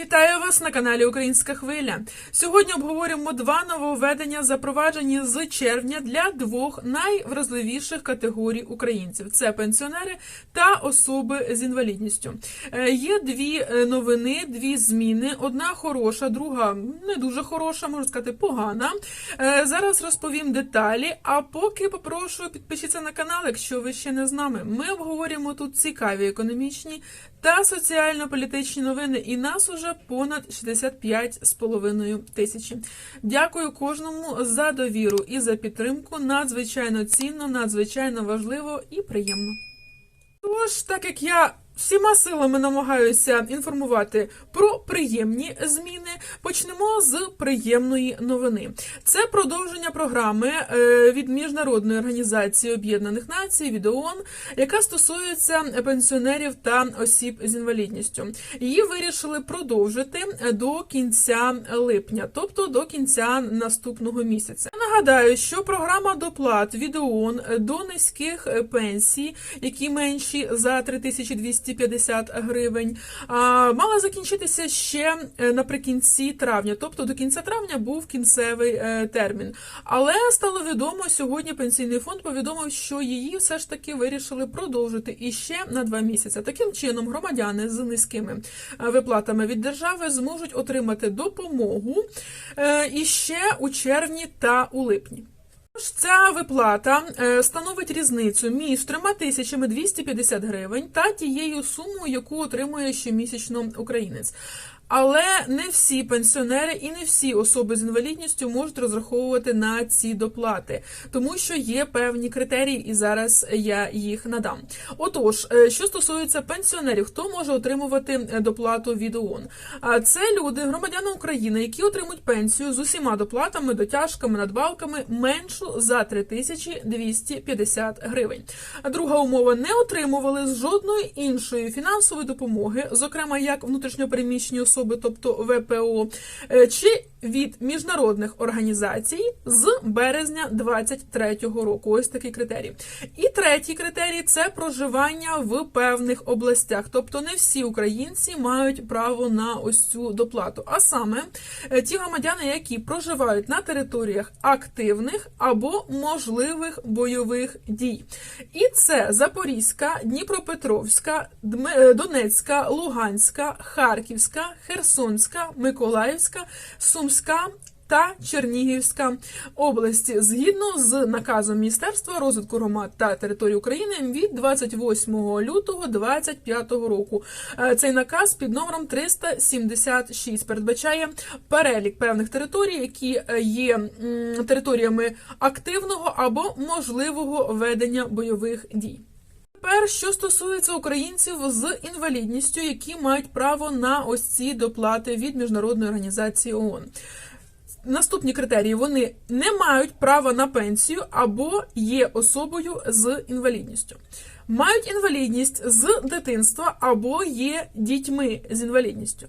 Вітаю вас на каналі Українська Хвиля. Сьогодні обговорюємо два нововведення, запроваджені з червня для двох найвразливіших категорій українців: це пенсіонери та особи з інвалідністю. Е, Є дві е, новини, дві зміни. Одна хороша, друга не дуже хороша, можна сказати, погана. Е, Зараз розповім деталі. А поки попрошу підпишіться на канал, якщо ви ще не з нами. Ми обговорюємо тут цікаві економічні та соціально-політичні новини, і нас уже понад 65 з половиною тисячі. Дякую кожному за довіру і за підтримку. Надзвичайно цінно, надзвичайно важливо і приємно. Тож, так як я всіма силами намагаюся інформувати про приємні зміни, почнемо з приємної новини. Це продовження програми е, від Міжнародної організації Об'єднаних Націй від ООН, яка стосується пенсіонерів та осіб з інвалідністю. Її вирішили продовжити до кінця липня, тобто до кінця наступного місяця. Нагадаю, що програма доплат від ООН до низьких пенсій, які менші за 3250 гривень, мала закінчитися ще е, наприкінці травня, тобто до кінця травня був кінцевий е, термін. Але стало відомо сьогодні. Пенсійний фонд повідомив, що її все ж таки вирішили продовжити іще на два місяці. Таким чином, громадяни з низькими е, виплатами від держави зможуть отримати допомогу іще у червні та у липні. Ця виплата е, становить різницю між 3250 гривень та тією сумою, яку отримує щомісячно українець. Але не всі пенсіонери і не всі особи з інвалідністю можуть розраховувати на ці доплати, тому що є певні критерії, і зараз я їх надам. Отож, е, що стосується пенсіонерів, хто може отримувати е, доплату від ООН? Це люди, громадяни України, які отримують пенсію з усіма доплатами, дотяжками, надбавками меншу за 3250 гривень. Друга умова не отримували жодної іншої фінансової допомоги, зокрема як внутрішньопереміщені особи, тобто ВПО, е, чи від міжнародних організацій з березня 23-го року. Ось такий критерій. І третій критерій це проживання в певних областях. Тобто не всі українці мають право на ось цю доплату. А саме е, ті громадяни, які проживають на територіях активних або можливих бойових дій. І це Запорізька, Дніпропетровська, е, Донецька, Луганська, Харківська, Херсонська, Миколаївська, Сумська. Та Чернігівська області згідно з наказом Міністерства розвитку громад та території України від 28 лютого 2025 року. Е, Цей наказ під номером 376 передбачає перелік певних територій, які е, є територіями активного або можливого ведення бойових дій. Тепер, що стосується українців з інвалідністю, які мають право на ось ці доплати від міжнародної організації ООН. Наступні критерії вони не мають права на пенсію або є особою з інвалідністю. Мають інвалідність з дитинства або є дітьми з інвалідністю.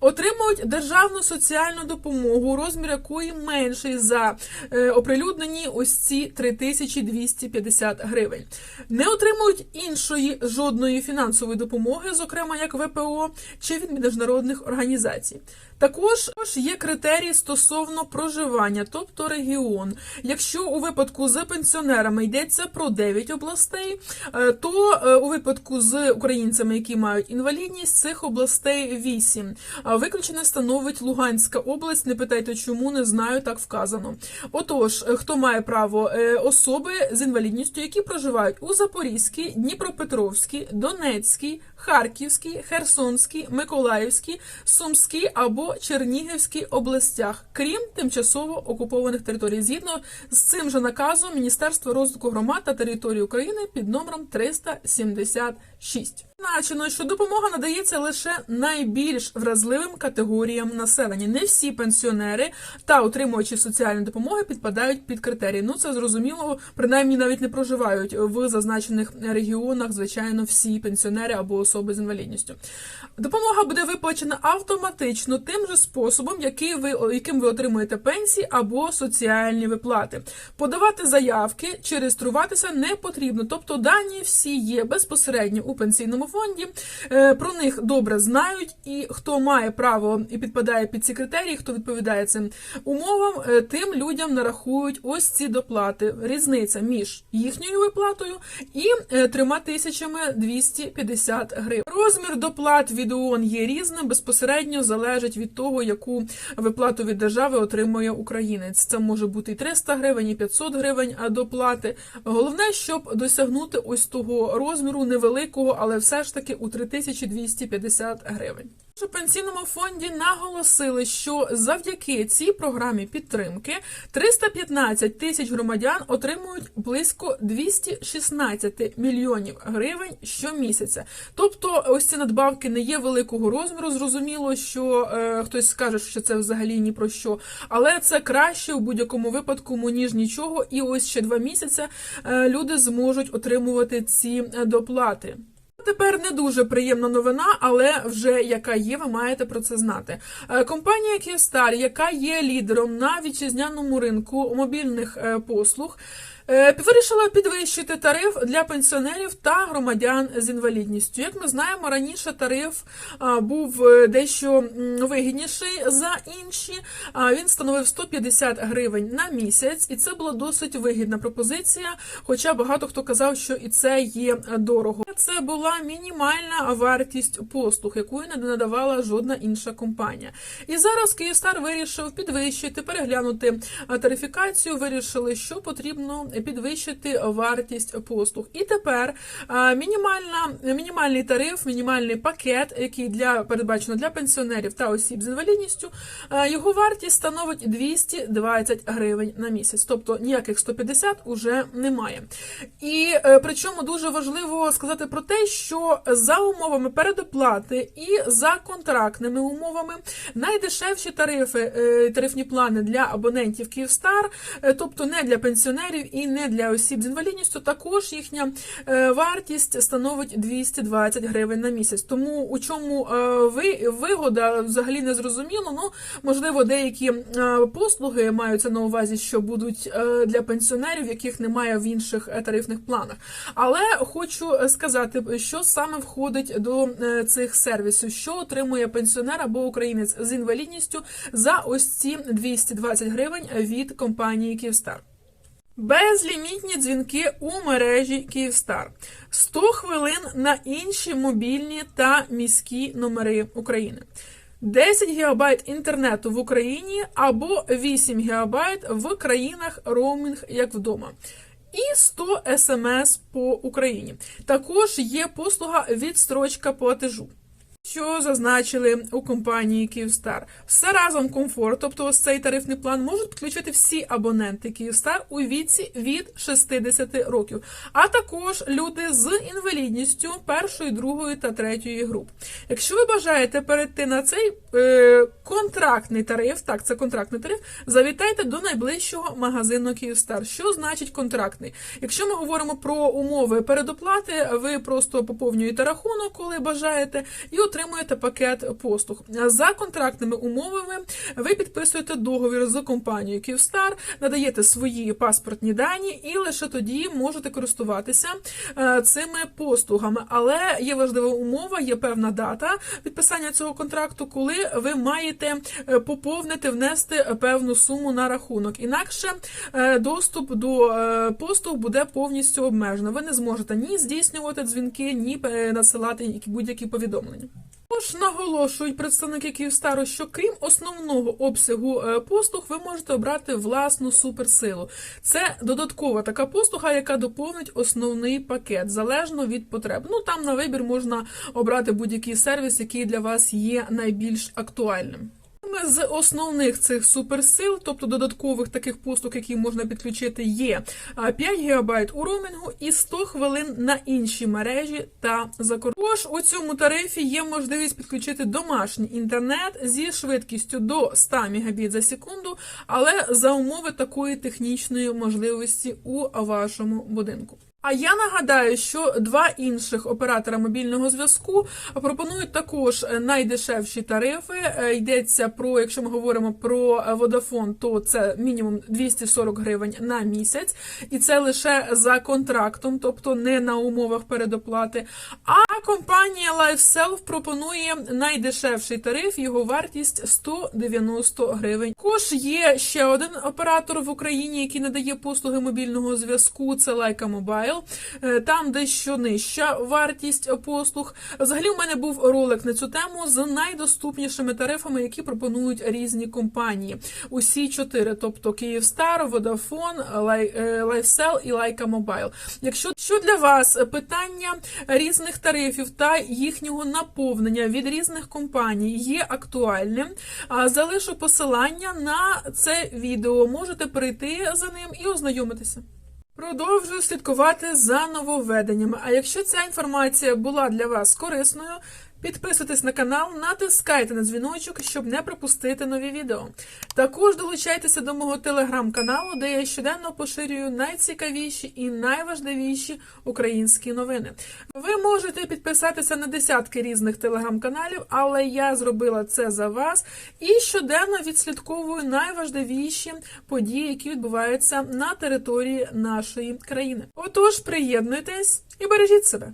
Отримують державну соціальну допомогу, розмір якої менший за е, оприлюднені ось ці 3250 гривень. Не отримують іншої жодної фінансової допомоги, зокрема як ВПО чи від міжнародних організацій. Також є критерії стосовно проживання, тобто регіон. Якщо у випадку з пенсіонерами йдеться про 9 областей, е, то е, у випадку з українцями, які мають інвалідність, цих областей 8. А Виключення становить Луганська область. Не питайте, чому не знаю, так вказано. Отож, е, хто має право Е, особи з інвалідністю, які проживають у Запорізькій, Дніпропетровській, Донецькій, Харківській, Херсонській, Миколаївській, Сумській або Чернігівській областях, крім тимчасово окупованих територій, згідно з цим же наказом Міністерства розвитку громад та територій України під номером 370 376. Зазначено, що допомога надається лише найбільш вразливим категоріям населення. Не всі пенсіонери та отримувачі соціальної допомоги підпадають під критерії. Ну це зрозуміло, принаймні навіть не проживають в зазначених регіонах, звичайно, всі пенсіонери або особи з інвалідністю. Допомога буде виплачена автоматично тим же способом, який ви яким ви отримуєте пенсії або соціальні виплати. Подавати заявки чи реєструватися не потрібно, тобто дані всі є безпосередньо у у пенсійному фонді. Е, Про них добре знають, і хто має право і підпадає під ці критерії, хто відповідає цим умовам, е, тим людям нарахують ось ці доплати. Різниця між їхньою виплатою і е, трьома тисячами 250 гривень. Розмір доплат від ООН є різним, безпосередньо залежить від того, яку виплату від держави отримує українець. Це може бути і 300 гривень, і 500 гривень доплати. Головне, щоб досягнути ось того розміру невеликого, але все ж таки у 3250 гривень. У пенсійному фонді наголосили, що завдяки цій програмі підтримки 315 тисяч громадян отримують близько 216 мільйонів гривень щомісяця. Тобто, ось ці надбавки не є великого розміру. Зрозуміло, що е, хтось скаже, що це взагалі ні про що, але це краще у будь-якому випадку, ніж нічого. І ось ще два місяці е, люди зможуть отримувати ці е, доплати. Тепер не дуже приємна новина, але вже яка є, ви маєте про це знати. Е, Компанія Kyivstar, яка є лідером на вітчизняному ринку мобільних е, послуг, вирішила підвищити тариф для пенсіонерів та громадян з інвалідністю. Як ми знаємо, раніше тариф був е, дещо вигідніший за інші. Він становив 150 гривень на місяць, і це була досить вигідна пропозиція. Хоча багато хто казав, що і це є е, дорого. Це була мінімальна вартість послуг, якої не надавала жодна інша компанія. І зараз Київстар вирішив підвищити, переглянути тарифікацію. Вирішили, що потрібно підвищити вартість послуг. І тепер мінімальна, мінімальний тариф, мінімальний пакет, який для передбачено для пенсіонерів та осіб з інвалідністю, його вартість становить 220 гривень на місяць. Тобто ніяких 150 уже немає. І е, причому дуже важливо сказати про те, що за умовами передоплати і за контрактними умовами найдешевші тарифи, е, тарифні плани для абонентів Київстар, е, тобто не для пенсіонерів і не для осіб з інвалідністю, також їхня е, вартість становить 220 гривень на місяць. Тому у чому е, ви вигода взагалі не зрозуміло. Ну можливо, деякі е, послуги маються на увазі, що будуть для пенсіонерів, яких немає в інших тарифних планах. Але хочу сказати, що саме входить до цих сервісів, що отримує пенсіонер або українець з інвалідністю за ось ці 220 гривень від компанії Київстар. Безлімітні дзвінки у мережі Київстар. 100 хвилин на інші мобільні та міські номери України. 10 ГБ інтернету в Україні або 8 ГБ в країнах роумінг як вдома. І 100 смс по Україні. Також є послуга відстрочка платежу. Що зазначили у компанії Київстар, все разом комфорт, тобто ось цей тарифний план, можуть підключити всі абоненти Київстар у віці від 60 років, а також люди з інвалідністю першої, другої та третьої груп. Якщо ви бажаєте перейти на цей е, контрактний тариф, так це контрактний тариф, завітайте до найближчого магазину Київстар. Що значить контрактний? Якщо ми говоримо про умови передоплати, ви просто поповнюєте рахунок, коли бажаєте, і отримуєте пакет послуг. За контрактними умовами ви підписуєте договір з компанією Київстар, надаєте свої паспортні дані, і лише тоді можете користуватися е, цими послугами. Але є важлива умова, є певна дата підписання цього контракту, коли ви маєте е, поповнити, внести певну суму на рахунок. Інакше е, доступ до послуг буде повністю обмежено. Ви не зможете ні здійснювати дзвінки, ні надсилати які- будь-які повідомлення. Також наголошують представники Київстару, що крім основного обсягу е, послуг, ви можете обрати власну суперсилу. Це додаткова така послуга, яка доповнить основний пакет залежно від потреб. Ну там на вибір можна обрати будь-який сервіс, який для вас є найбільш актуальним. Саме З основних цих суперсил, тобто додаткових таких послуг, які можна підключити, є 5 ГБ у роумінгу і 100 хвилин на інші мережі та за. Також у цьому тарифі є можливість підключити домашній інтернет зі швидкістю до 100 Мбіт за секунду, але за умови такої технічної можливості у вашому будинку. А я нагадаю, що два інших оператора мобільного зв'язку пропонують також найдешевші тарифи. Е, Йдеться про, якщо ми говоримо про Vodafone, то це мінімум 240 гривень на місяць, і це лише за контрактом, тобто не на умовах передоплати. А А компанія LifeSelf пропонує найдешевший тариф, його вартість 190 гривень. Також є ще один оператор в Україні, який надає послуги мобільного зв'язку. Це Лайка Mobile. Е, Там дещо нижча вартість послуг. Взагалі, у мене був ролик на цю тему з найдоступнішими тарифами, які пропонують різні компанії. Усі чотири, тобто Київстар, Лай- е, LifeSell і Лайка Mobile. Якщо що для вас питання різних тарифів та їхнього наповнення від різних компаній є актуальним, залишу посилання на це відео. Можете прийти за ним і ознайомитися. Продовжую слідкувати за нововведеннями. А якщо ця інформація була для вас корисною, підписуйтесь на канал, натискайте на дзвіночок, щоб не пропустити нові відео. Також долучайтеся до мого телеграм-каналу, де я щоденно поширюю найцікавіші і найважливіші українські новини. Ви можете підписатися на десятки різних телеграм-каналів, але я зробила це за вас і щоденно відслідковую найважливіші події, які відбуваються на території нашої країни. Отож, приєднуйтесь і бережіть себе.